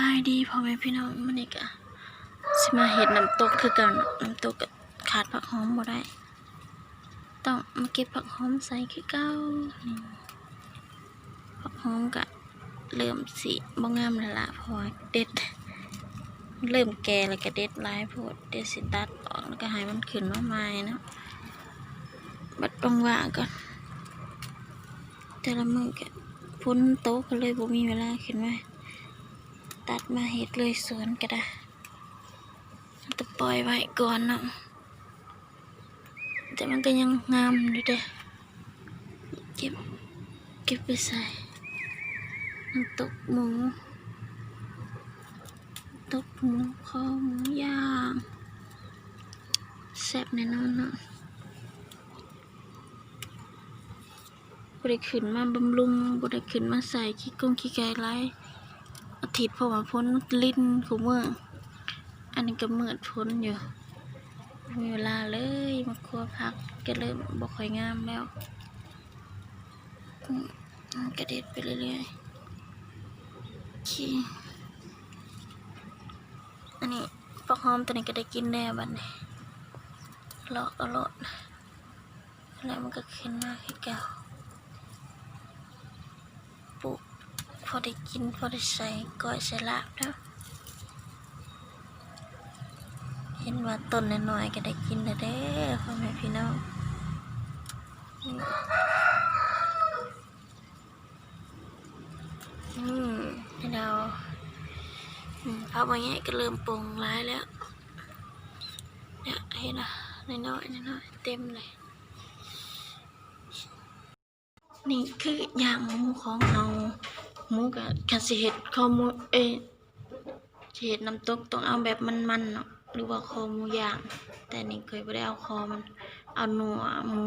ายดีพ่อแม่พี่น้องมันนี่กะสิมาเห็ดน้ำตกคือกันน้ำตกขาดผักหอมบ่ได้ ต้องมาเก็บผักหอมใส่คือเก้านี่ผักหอมกะเริ่มสีบ่งามแล้วละพราะว่าเด็ด เริ่มแก่แล้วก็เด็ดลายโพดเด็ดสิตัดออกแล้วก็ให้มันขึ้นมาใหม่นะบัดต้องว่างก่อนแต่ละมือก็พ้นโต๊ะก็เลยบ่มีเวลาขึ้นมา ตัดมาเห็ดเลยสวนก็ได้แต่ปล่อยไว้ก่อนเนาะแต่มันก็ยังงามอยู่เด้เก็บเก็บไปใส่น้ำตกหมูตกหมูคอหมูย่างแซ่บแน่นอนเนาะบได้ขึ้นมาบำรุงบได้ขึ้นมาใส่ขี้กุ้งขี้ไก่ไร อาทิตย์เพราะว่าพ้นลิ้นของเมืองอันนี้ก็มืดพ้นอยู่มีเวลาเลยมาครัวพักก็เริ่มบอกค่อยงามแล้วกระเด็ดไปเรื่อยๆโอเคอันนี้ปักหอมตัวนี้ก็ได้กินแน่บัดนี้เลาะก็โลดแล้วมันก็ขึ้นมาให้เก่าปลูก พ อได้กินพอได้ใส่ก้อยใส่ลาบแล้วเห็นว่าต้นน้อยๆก็ได้กินแล้วเด้อพ่อแม่พี่น้องอืมให้เราอืมพักวันนี้ก็เริ่มปรุงร้ายแล้วเนี่ยเห็นอะน้อยๆน้อยๆเต็มเลยนี่คืออย่างหมูของเรา หมูกับคันสิเห็ดคอหมูเอยสิเห็ดน้ำตกต้องเอาแบบมันๆเนาะหรือว่าคอหมูย่าง แต่นี่เคยไม่ได้เอาคอมัน เอาหนัวหมู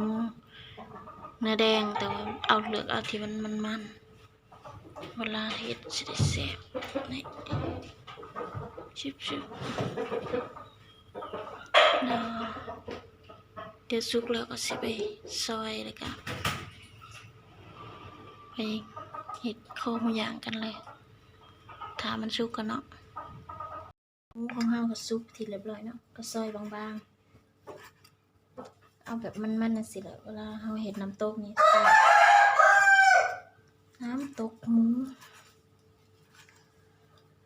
เนื้อแดงแต่ว่าเอาเลือกเอาที่มันมันๆเวลาเห็ดสิได้แซ่บนี่ชิบชิบเนะเดี๋ยวสุกแล้วก็สิไปซอยเลยกันไป เห็ดโคมอย่างกันเลยถามมันซุกกันเนาะหมูของเฮาก็ซุกทีเรียบร้อยเนาะก็ซอยบางๆ เอาแบบมันๆน่ะสิแหละเวลาเฮาเห็ดน้ำตกนี่น้ำตกหมู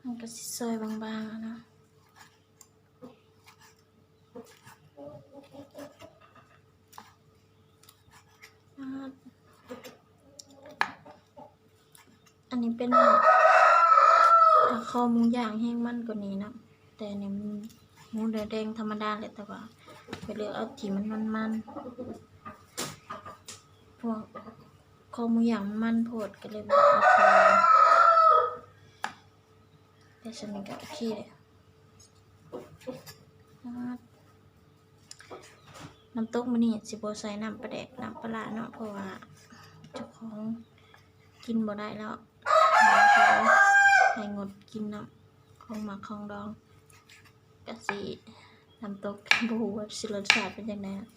มันก็ซอยบางๆนะอ่า อั นนี้เป็นถ้าคอมูย่างแห้งมันกว่านี้นะ แต่อันนี่มันหมูเดือแดงธรรมดาเลยแต่ว่าไปเลือกเอาที่มันมันมันพวกคอมูย่างมันมันโพดก็เลยบอกเอาคแต่ฉันมีก็โอเคเลยน้ำตกมันนี่สิบใส่น้ำปลาแดกน้ำปลาเนาะเพราะว่าเจ้าของ กินบ่ได้แล้วให้เขาให้งดกินน้ำของหมักของดองกะสิน้ำตกบูว่าสิรสชาติเป็นยังไงอะ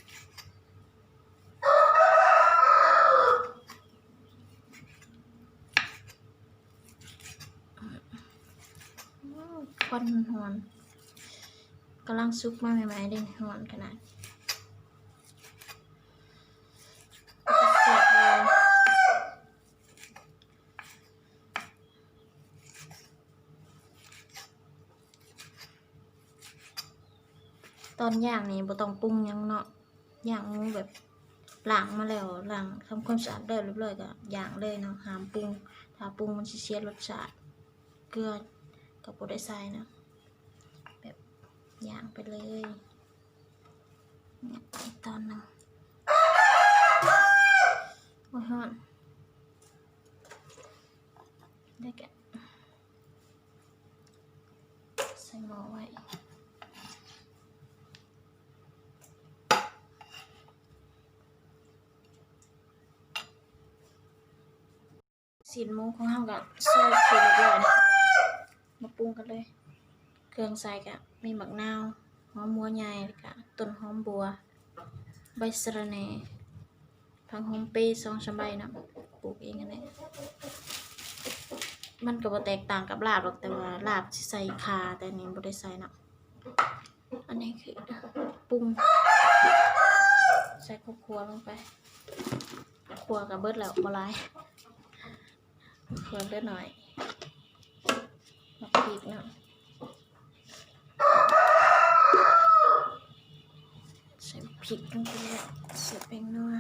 อื้อควันหอนกำลังซุกมาใหม่ๆเลยหอนขนาดแซ่บเลย ตอนย่างนี่บ่ต้องปรุงยังเนาะย่างหมูแบบล้างมาแล้วล้างทำความสะอาดได้เรียบร้อยก็ย่างเลยเนาะหามปรุง ถ้าปรุงมันจะเสียรสชาติเกลือก็บ่ได้ใส่เนะแบบย่างไปเลยอีกตอนหนึงโอ้ยฮอนได้แกะใส่หม้อไว้ สินมูของเฮาก็ซอยเสร็จเรียบร้อยแล้วมาปรุงกันเลย เครื่องใส่ก็มีหมักนาวหอมบัวใหญ่ก็ต้นหอมบัว ใบสะระแหน่ผักหอมเปรย์สองสามใบนะปลูกเองกันเลยมันก็บ่แตกต่างกับลาบหรอกแต่ว่าลาบสิใส่คาแต่นนี้บ่ได้ใส่เนาะอันนี้คือปรุงใส่ข้าวคั่วลงไปคั่วกับเบิดแล้วบ่หลาย คั่วเล็กหน่อยมักพริกเนาะใส่พริกลงไปแล้วใส่แป้งนัว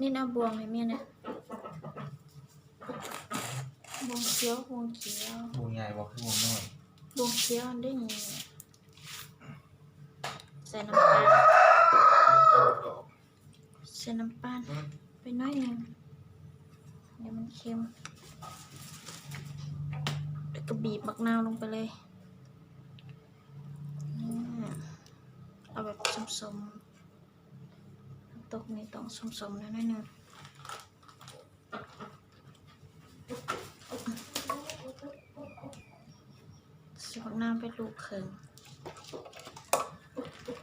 นี่นะบวงให้เมียนะบวงเขียวบวงเขียวบวงใหญ่บอกคือวงน้อยบวงเขียวอันได้นี่ใส่น้ำตาล ส่น้ำตาลไปหน้อยหนึงเดี๋ยวมันเค็มแล้วก็บีบมะนาวลงไปเลยนี่เอาแบบสมๆน้ำตกนี่ต้องสมๆหนะนิดนึงใส่มะนาวเป็นลูกเขิง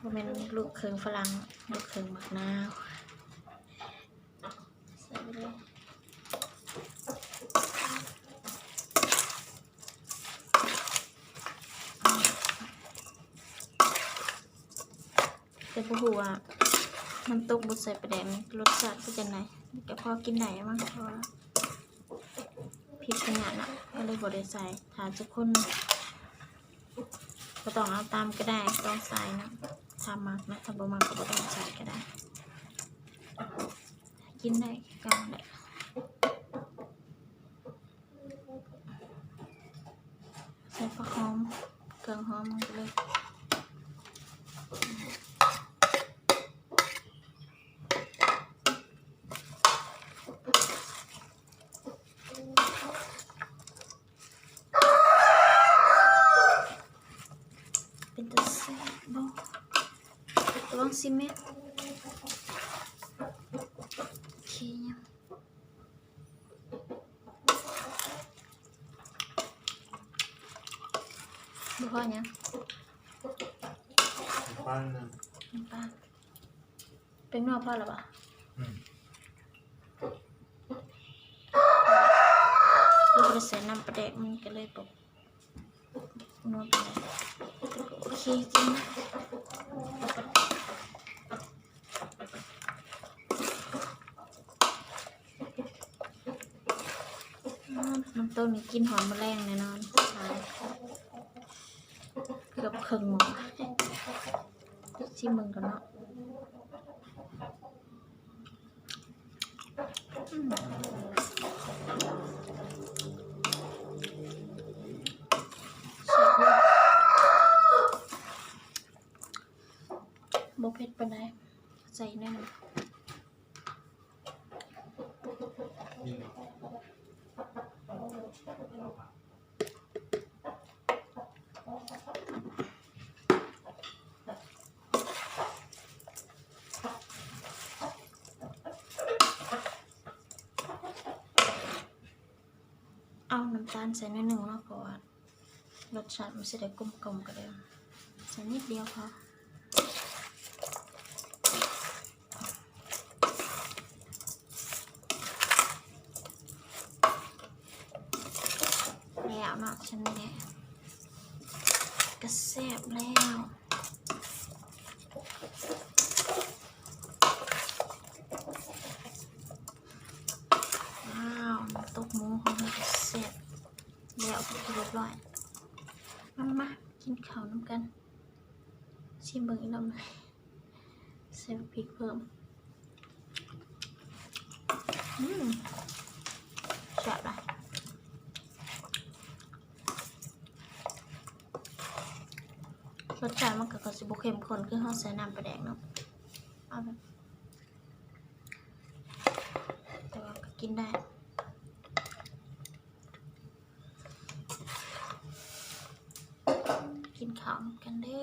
บ่แม่นลูกเขิงฝรั่งลูกเขิงมะนาวใส่ไปเลย แต่ผู้ว่า น้ำตกบุใส่ประแดงรสชาติเป็นจังไงก็พอกินไหนมั้งเพราะว่าผิดขนาดน่ะก็เลยบดใส่ถาจะคนก็ต้องเอาตามก็ได้ต้องใส่นะถ้ามักนะถ้าบ่มักก็ต้องใส่ก็ได้ กินได้ก็ได้หละใส่ผักหอมเครื่องหอมลงไปเลย เป็นตัวแซ่บบ่ ระวังซิเมนต์โอเคยังบ่พอยังปั้นนึงน้ำตาลเป็นนัวพอแล้วปะอืมเราไปใส่น้ำปลาแดกมันก็เลยแบบนัวไปเลยโอเคกินนะอื มน้ำต้มนี่กินหอมแมลงแน่นอนเกือบเครึ่งหม้อชิมมึงก่อนเนาะอืมเกลือบ่เผ็ดปานใดใส่แน่นอน เอาน้ำตาลใส่หนิดหนึ่งเนาะเพราะว่า รสชาติมันจะได้กลมกลมกันเลยใส่นิดเดียวพอแล้วเนาะฉันเนี่ยก็แซ่บแล้วว้าวน้ำตกหมูของมันก็แซ่บแล้วก็เรียบร้อยมามากินข้าวน้ำกัน ชิมเบิ่งอีกรอบหน่อยใส่ พริกเพิ่มอืมแซ่บเลยรสชาติมันก็ก็สิบ่เข้มข้นคือเฮาใส่น้ำปลาแดกเนาะเอาแบบแต่ว่าก็กินได้กินข้าวกันเด้อ